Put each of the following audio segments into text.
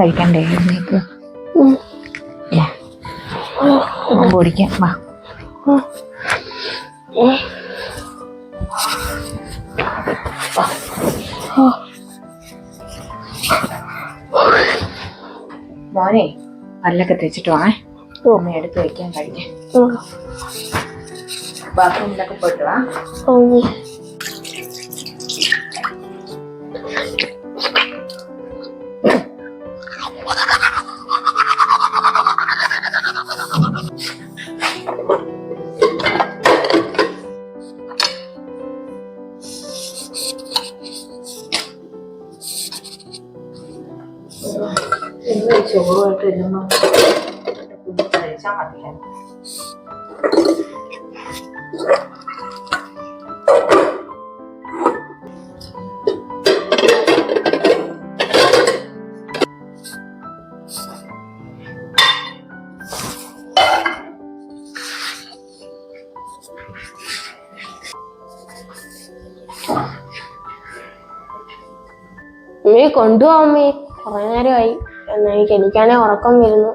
കഴിക്കണ്ടേ? എഴുന്നേക്ക് ഓടിക്കാം വാ. മോനെ പല്ലൊക്കെ തേച്ചിട്ട് വാ. അമ്മ എടുത്ത് വെക്കാൻ കഴിക്കാം. ബാത്റൂമിലൊക്കെ പോയിട്ട് വാ. ചോറുമായിട്ട് ഇരുന്നു കഴിച്ചാൽ കുറെ നേരമായി. എനിക്ക് എനിക്കാണെ ഉറക്കം വരുന്നു.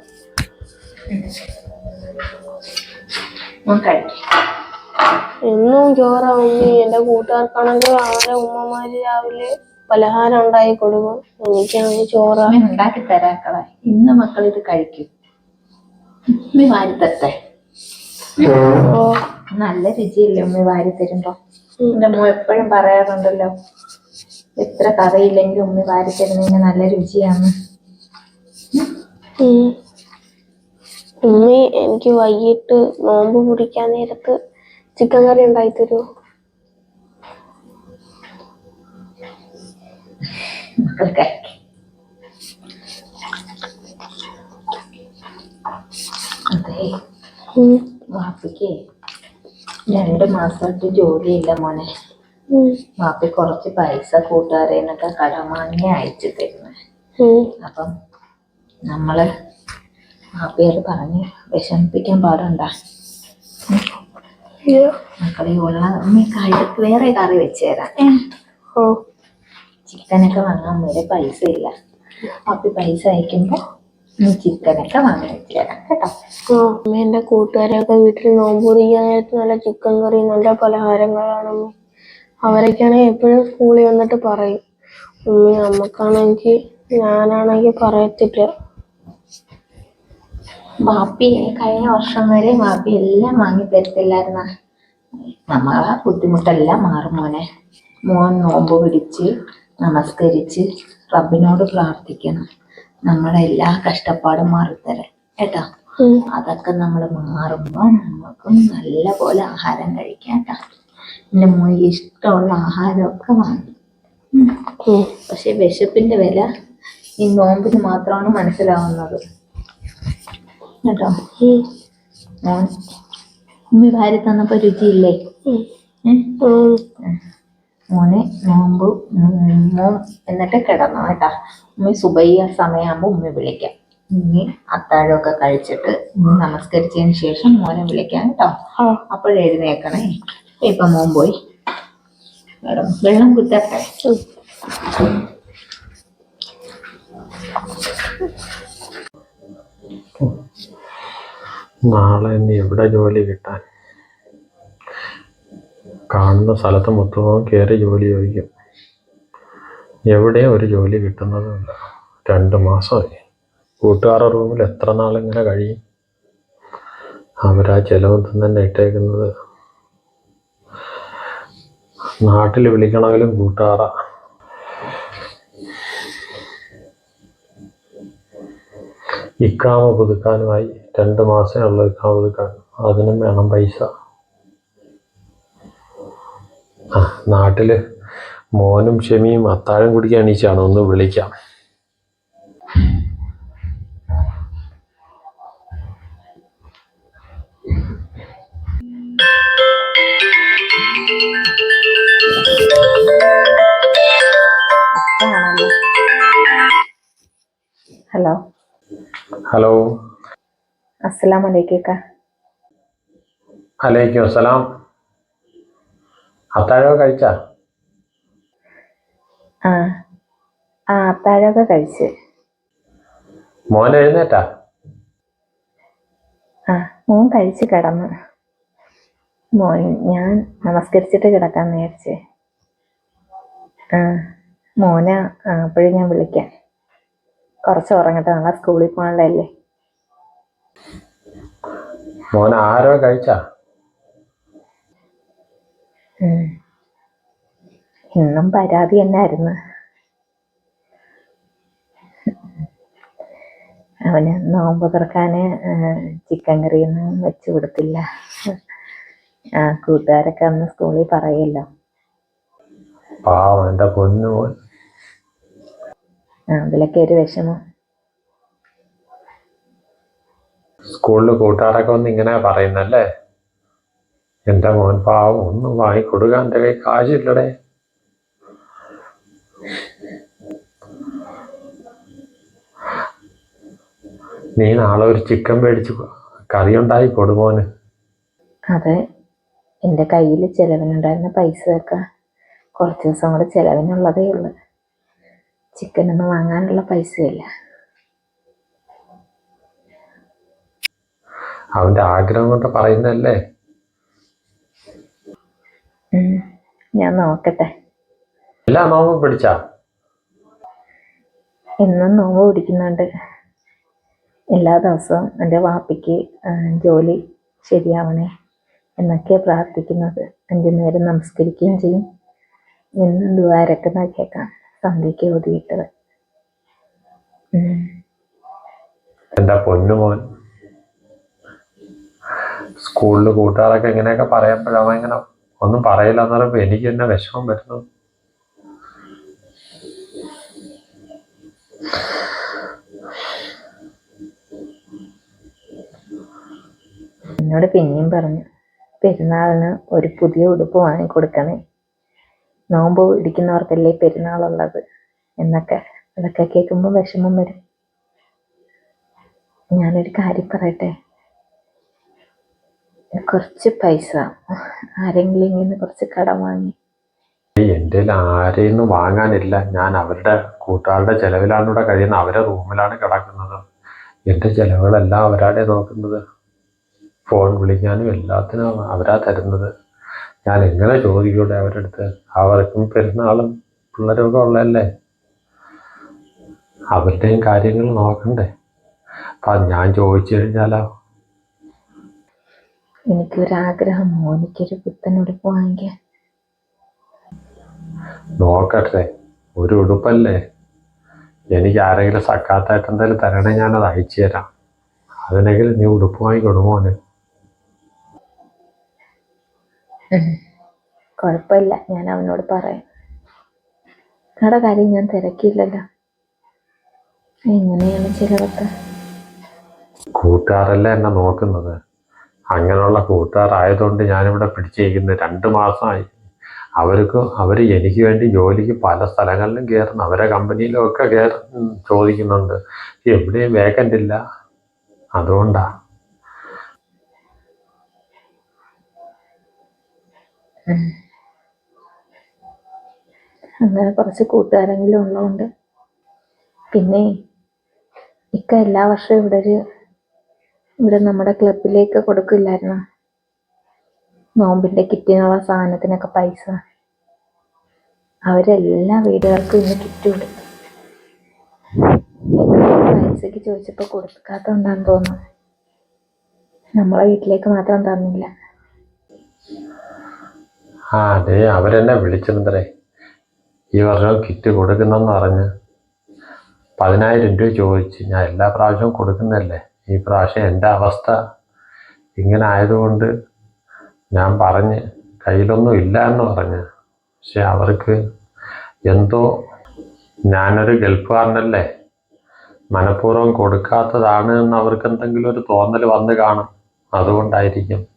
എന്നും ചോറ ഉമ്മി എന്റെ കൂട്ടുകാർക്കാണെങ്കിൽ അവരെ ഉമ്മമാര് രാവിലെ പലഹാരം ഉണ്ടാക്കി കൊടുക്കും. എനിക്കാണെങ്കിൽ ചോറ. ഉണ്ടാക്കി തരാക്കളെ. ഇന്ന് മക്കൾ ഇത് കഴിക്കും. ഉമ്മി വാരി തരട്ടെ ഓ. നല്ല രുചിയല്ലേ ഉമ്മി വാരി തരുമ്പോ എന്റെ മോ എപ്പോഴും പറയാറുണ്ടല്ലോ എത്ര കറിയില്ലെങ്കിൽ ഉമ്മി വാരി തരുന്നതിന് നല്ല രുചിയാണ്. ഉമ്മി എനിക്ക് വൈകിട്ട് നോമ്പ് പിടിക്കാൻ നേരത്ത് ചിക്കൻ കറി ഉണ്ടായി തരൂ വാപ്പിക്ക് രണ്ട് മാസമായിട്ട് ജോലിയില്ല മോനെ. വാപ്പി കുറച്ച് പൈസ കൂട്ടുകാരെ കടമാങ്ങി കടം വാങ്ങി അയച്ചു തരുന്നേ. അപ്പം നമ്മൾ പേര് പറഞ്ഞ് വിഷമിപ്പിക്കാൻ പാടുണ്ട. മക്കളെ ഉള്ള കഴുത്ത് വേറെ കറി വെച്ച് തരാം. ഓ. ചിക്കനൊക്കെ വാങ്ങാൻ വരെ പൈസ ഇല്ല. അപ്പൊ പൈസ അയക്കുമ്പോ നീ ചിക്കനൊക്കെ വാങ്ങി വെച്ച് തരാം കേട്ടോ. ആ എന്റെ കൂട്ടുകാരൊക്കെ വീട്ടിൽ നോമ്പ് പിടിക്കാൻ നേരത്ത് നല്ല ചിക്കൻ കറി നല്ല പലഹാരങ്ങളാണ് അവരൊക്കെയാണെങ്കിൽ എപ്പോഴും സ്കൂളിൽ വന്നിട്ട് പറയും ഉമ്മ അമ്മക്കാണെങ്കിൽ ഞാനാണെങ്കിൽ പറയത്തില്ല. മാപ്പി കഴിഞ്ഞ വർഷം വരെ മാപ്പി എല്ലാം വാങ്ങി തരത്തില്ലായിരുന്ന. നമ്മളെ ബുദ്ധിമുട്ടെല്ലാം മാറും മോനെ. മോൻ നോമ്പ് പിടിച്ച് നമസ്കരിച്ച് റബ്ബിനോട് പ്രാർത്ഥിക്കണം. നമ്മളെ എല്ലാ കഷ്ടപ്പാടും മാറിത്തരാൻ. കേട്ടോ. അതൊക്കെ നമ്മൾ മാറുമ്പോൾ നമുക്കും നല്ല പോലെ ആഹാരം കഴിക്കാം കേട്ടോ. എന്റെ മോനിക്ക് ഇഷ്ടമുള്ള ആഹാരമൊക്കെ വാങ്ങി. പക്ഷെ വിശപ്പിന്റെ വില ഈ നോമ്പിന് മാത്രമാണ് മനസ്സിലാവുന്നത്. കേട്ടോ? ഉമ്മി ഭാര്യ തന്നപ്പോ രുചിയില്ലേ. മോനെ നോമ്പ് മോൻ എന്നിട്ട് കിടന്നു കേട്ടാ. ഉമ്മി സുബയ്യ സമയമാകുമ്പോ ഉമ്മി വിളിക്കാം. ഉമ്മി അത്താഴമൊക്കെ കഴിച്ചിട്ട് നമസ്കരിച്ചതിന് ശേഷം മോനെ വിളിക്കാം കേട്ടോ. അപ്പോഴെഴുന്നേക്കണേ ഇപ്പൊ മോൻ പോയി. വെള്ളം കുത്തട്ടെ. നാളെ ഇനി എവിടെ ജോലി കിട്ടാൻ? കാണുന്ന സ്ഥലത്ത് മൊത്തവും കയറി ജോലി ചോദിക്കും. എവിടെ ഒരു ജോലി കിട്ടുന്നതുമില്ല. രണ്ട് മാസമായി. കൂട്ടുകാരുടെ റൂമിൽ എത്ര നാളിങ്ങനെ കഴിയും? അവരാ ചെലവും തന്നെ ഇട്ടേക്കുന്നത്. നാട്ടിൽ വിളിക്കണമെങ്കിലും കൂട്ടുകാറ ഇക്കാമ പുതുക്കാനുമായി രണ്ട് മാസമുള്ള ഇക്കാമ പുതുക്കാൻ. അതിനും വേണം പൈസ. ആ നാട്ടിൽ മോനും ഷെമിയും അത്താഴം കുടിക്കാൻ എണീച്ചാണ്. ഒന്ന് വിളിക്കാം. ഹലോ. ഹലോ. അസ്സലാം വലൈക്കേക്ക അലൈക്കും അസ്സലാം. അത്താഴമൊക്കെ കഴിച്ചാ? ആ ആ അത്താഴമൊക്കെ കഴിച്ച്. മോൻ എഴുന്നേറ്റാ? ആ മോൻ കഴിച്ച് കിടന്നു. മോൻ ഞാൻ നമസ്കരിച്ചിട്ട് കിടക്കാൻ വിചാരിച്ചേ. ആ മോനെ അപ്പോഴും ഞാൻ വിളിക്കാം. കുറച്ച് ഉറങ്ങട്ടെ. നാളെ സ്കൂളിൽ പോകണല്ലേ മോൻ ആരോ കഴിച്ചാ. ഇന്നും പരാതി തന്നെയായിരുന്നു അവന് നോമ്പ് തുറക്കാന് ചിക്കൻ കറിയൊന്നും വെച്ചു കൊടുത്തില്ല. ആ കൂട്ടുകാരൊക്കെ അന്ന് സ്കൂളിൽ പറയല്ലോ. പാവം പൊന്നു ആ, അതിലൊക്കെ ഒരു വിഷമം. സ്കൂളിൽ കൂട്ടുകാരൊക്കെ ഒന്ന് ഇങ്ങനെ പറയുന്നല്ലേ? എന്റെ മോൻ പാവം ഒന്നും വാങ്ങിക്കൊടുക്കാൻ എന്റെ കൈ കാശില്ലടേ. നീ നാളെ ഒരു ചിക്കൻ മേടിച്ച് കറി ഉണ്ടായി കൊടുമോന് അതെ എന്റെ കയ്യിൽ ചിലവിനുണ്ടായിരുന്ന പൈസ ഒക്കെ കുറച്ച് ദിവസം കൂടെ ചിലവിനുള്ളതേ ഉള്ളു. ചിക്കനൊന്നും വാങ്ങാനുള്ള പൈസയില്ല. അവന്റെ ആഗ്രഹം കൊണ്ട് പറയുന്നല്ലേ ഞാൻ നോക്കട്ടെ. എല്ലാ നോമ്പും പിടിച്ചാ? എന്നും നോമ്പ് പിടിക്കുന്നുണ്ട്. എല്ലാ ദിവസവും എന്റെ വാപ്പിക്ക് ജോലി ശരിയാവണേ എന്നൊക്കെ പ്രാർത്ഥിക്കുന്നത്. അഞ്ചു നേരം നമസ്കരിക്കുകയും ചെയ്യും. എന്നും ദ്വാരക്കുന്ന കേൾക്കാം സന്ധ്യയ്ക്ക് ഓതിയിട്ടത് എന്റെ പൊന്നുമോൻ? സ്കൂളിൽ കൂട്ടുകാരൊക്കെ ഇങ്ങനെയൊക്കെ പറയുമ്പോഴവൻ ഇങ്ങനെ ഒന്നും പറയില്ല എന്ന് പറയുമ്പോൾ എനിക്ക് തന്നെ വിഷമം വരുന്നു. എന്നോട് പിന്നെയും പറഞ്ഞു പെരുന്നാളിന് ഒരു പുതിയ ഉടുപ്പ് വാങ്ങിക്കൊടുക്കണേ. നോമ്പ് പിടിക്കുന്നവർക്കല്ലേ പെരുന്നാളുള്ളത്? എന്നൊക്കെ അതൊക്കെ കേൾക്കുമ്പോൾ വിഷമം വരും. ഞാനൊരു കാര്യം പറയട്ടെ? കുറച്ച് പൈസ. ആരെങ്കിലും ഇങ്ങനെ കുറച്ച് കടം വാങ്ങി. എന്റെ ആരെയും വാങ്ങാനില്ല. ഞാൻ അവരുടെ കൂട്ടുകാരുടെ ചെലവിലാണ് ഇവിടെ കഴിയുന്നത്. അവരെ റൂമിലാണ് കിടക്കുന്നത്. എന്റെ ചെലവുകളെല്ലാം അവരാടെ നോക്കുന്നത്. ഫോൺ വിളിക്കാനും എല്ലാത്തിനും അവരാ തരുന്നത്. ഞാൻ എങ്ങനെ ചോദിക്കൂടെ അവരുടെ അടുത്ത്? അവർക്കും പെരുന്നാളും പിള്ളേരൊക്കെ ഉള്ളതല്ലേ? അവരുടെയും കാര്യങ്ങൾ നോക്കണ്ടേ? അപ്പം ഞാൻ ചോദിച്ചു കഴിഞ്ഞാലോ? എനിക്കൊരാഗ്രഹം. മോനിക്കൊരു പുത്തൻ ഉടുപ്പ് വാങ്ങിക്കാൻ. നോക്കട്ടെ. ഒരു ഉടുപ്പല്ലേ? എനിക്ക് ആരെങ്കിലും സക്കാത്തായിട്ട് എന്തായാലും തരണേ ഞാനത് അയച്ചു തരാം. അതിനെങ്കിലും നീ ഉടുപ്പ് വാങ്ങിക്കൊടുമോന് കുഴപ്പമില്ല ഞാൻ അവനോട് പറയാം. കട കാര്യം ഞാൻ തിരക്കിയില്ലല്ലോ എങ്ങനെയാണ് ചിലവൊക്കെ കൂട്ടുകാരല്ല എന്നെ നോക്കുന്നത്? അങ്ങനെയുള്ള കൂട്ടുകാരായതുകൊണ്ട് ഞാനിവിടെ പിടിച്ചിരിക്കുന്നത് രണ്ട് മാസമായി. അവർക്ക് അവർ എനിക്ക് വേണ്ടി ജോലിക്ക് പല സ്ഥലങ്ങളിലും കയറുന്നു. അവരെ കമ്പനിയിലും ഒക്കെ കയറി ചോദിക്കുന്നുണ്ട്. എവിടെയും വേക്കന്റ് ഇല്ല. അതുകൊണ്ടാ. അങ്ങനെ കുറച്ച് കൂട്ടുകാരെങ്കിലും ഉള്ളതുകൊണ്ട് പിന്നെ ഇക്ക എല്ലാ വർഷവും ഇവിടെ ഒരു ഇവിടെ നമ്മുടെ ക്ലബിലേക്ക് കൊടുക്കില്ലായിരുന്നു. നോമ്പിന്റെ കിറ്റിനുള്ള സാധനത്തിനൊക്കെ പൈസ. അവരെല്ലാ വീടുകൾക്കും ഇന്ന് കിറ്റ് കൊടുത്തു പൈസക്ക് ചോദിച്ചപ്പോ കൊടുക്കാത്തോണ്ടാന്ന് തോന്നുന്നു. നമ്മളെ വീട്ടിലേക്ക് മാത്രം തന്നില്ല. ആ അതെ അവരെന്നെ വിളിച്ചിരുന്നേ ഈ വർഷം കിറ്റ് കൊടുക്കുന്നെന്ന് പറഞ്ഞ് പതിനായിരം രൂപ ചോദിച്ച് ഞാൻ എല്ലാ പ്രാവശ്യവും കൊടുക്കുന്നതല്ലേ? ഈ പ്രാവശ്യം എന്റെ അവസ്ഥ ഇങ്ങനെ ആയതുകൊണ്ട് ഞാൻ പറഞ്ഞ് കയ്യിലൊന്നും ഇല്ല എന്ന് പറഞ്ഞ്. പക്ഷെ അവർക്ക് എന്തോ ഞാനൊരു ഗൾഫുകാരനല്ലേ? മനഃപൂർവം കൊടുക്കാത്തതാണ് എന്ന് അവർക്ക് എന്തെങ്കിലും ഒരു തോന്നൽ വന്ന് കാണും. അതുകൊണ്ടായിരിക്കും.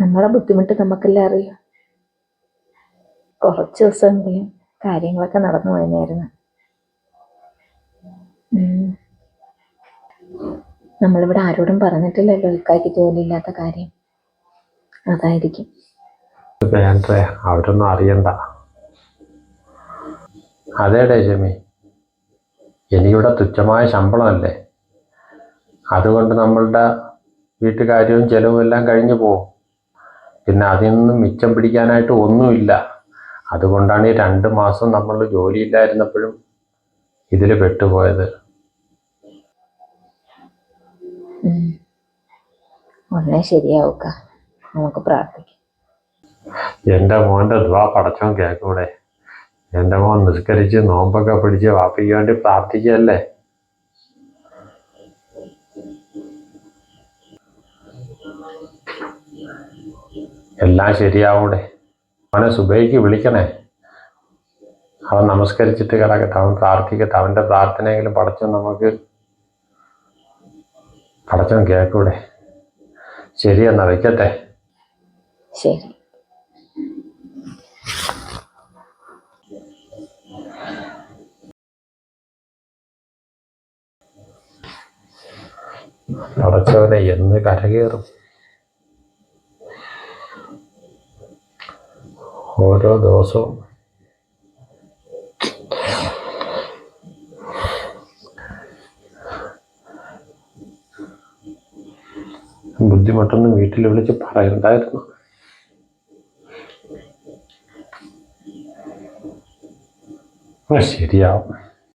നമ്മളെ ബുദ്ധിമുട്ട് നമുക്കെല്ലാം അറിയാം? കുറച്ച് ദിവസമെങ്കിലും കാര്യങ്ങളൊക്കെ നടന്നു പോയനായിരുന്നു നമ്മളിവിടെ ആരോടും പറഞ്ഞിട്ടില്ലല്ലോ ഇക്കായ്ക്ക് ജോലിയില്ലാത്ത കാര്യം. അതായിരിക്കും. വേണ്ടേ അവരൊന്നും അറിയണ്ട. അതേടേ ജമി? എനിക്കിവിടെ തുച്ഛമായ ശമ്പളമല്ലേ? അതുകൊണ്ട് നമ്മളുടെ വീട്ടുകാര്യവും ചെലവും എല്ലാം കഴിഞ്ഞു പോകും പിന്നെ അതിൽ നിന്നും മിച്ചം പിടിക്കാനായിട്ട് ഒന്നുമില്ല. അതുകൊണ്ടാണ് ഈ രണ്ട് മാസം നമ്മൾ ജോലിയില്ലായിരുന്നപ്പോഴും ഇതിൽ പെട്ടുപോയത്. ഉടനെ ശരിയാവുക. നമുക്ക് പ്രാർത്ഥിക്കാം. എന്റെ മോന്റെ ദ്വാ പടച്ചോൻ കേക്കൂടെ എന്റെ മോൻ നിസ്കരിച്ച് നോമ്പൊക്കെ പിടിച്ച് വാപ്പിക്ക് വേണ്ടി പ്രാർത്ഥിക്കല്ലേ എല്ലാം ശരിയാവൂടെ. അവനെ സുബൈക്ക് വിളിക്കണേ. അവൻ നമസ്കരിച്ചിട്ട് കിടക്കട്ടെ. അവൻ പ്രാർത്ഥിക്കട്ടെ. അവന്റെ പ്രാർത്ഥനയെങ്കിലും പടച്ചോ നമുക്ക് പടച്ചോ കേൾക്കൂടെ. ശരിയെന്നാ വയ്ക്കട്ടെ ശരി. പടച്ചവനെ എന്ന് കരകയറും. ഓരോ ദിവസവും. ബുദ്ധിമുട്ടൊന്നും വീട്ടിൽ വിളിച്ച് പറയണ്ടായിരുന്നു. ശരിയാവും.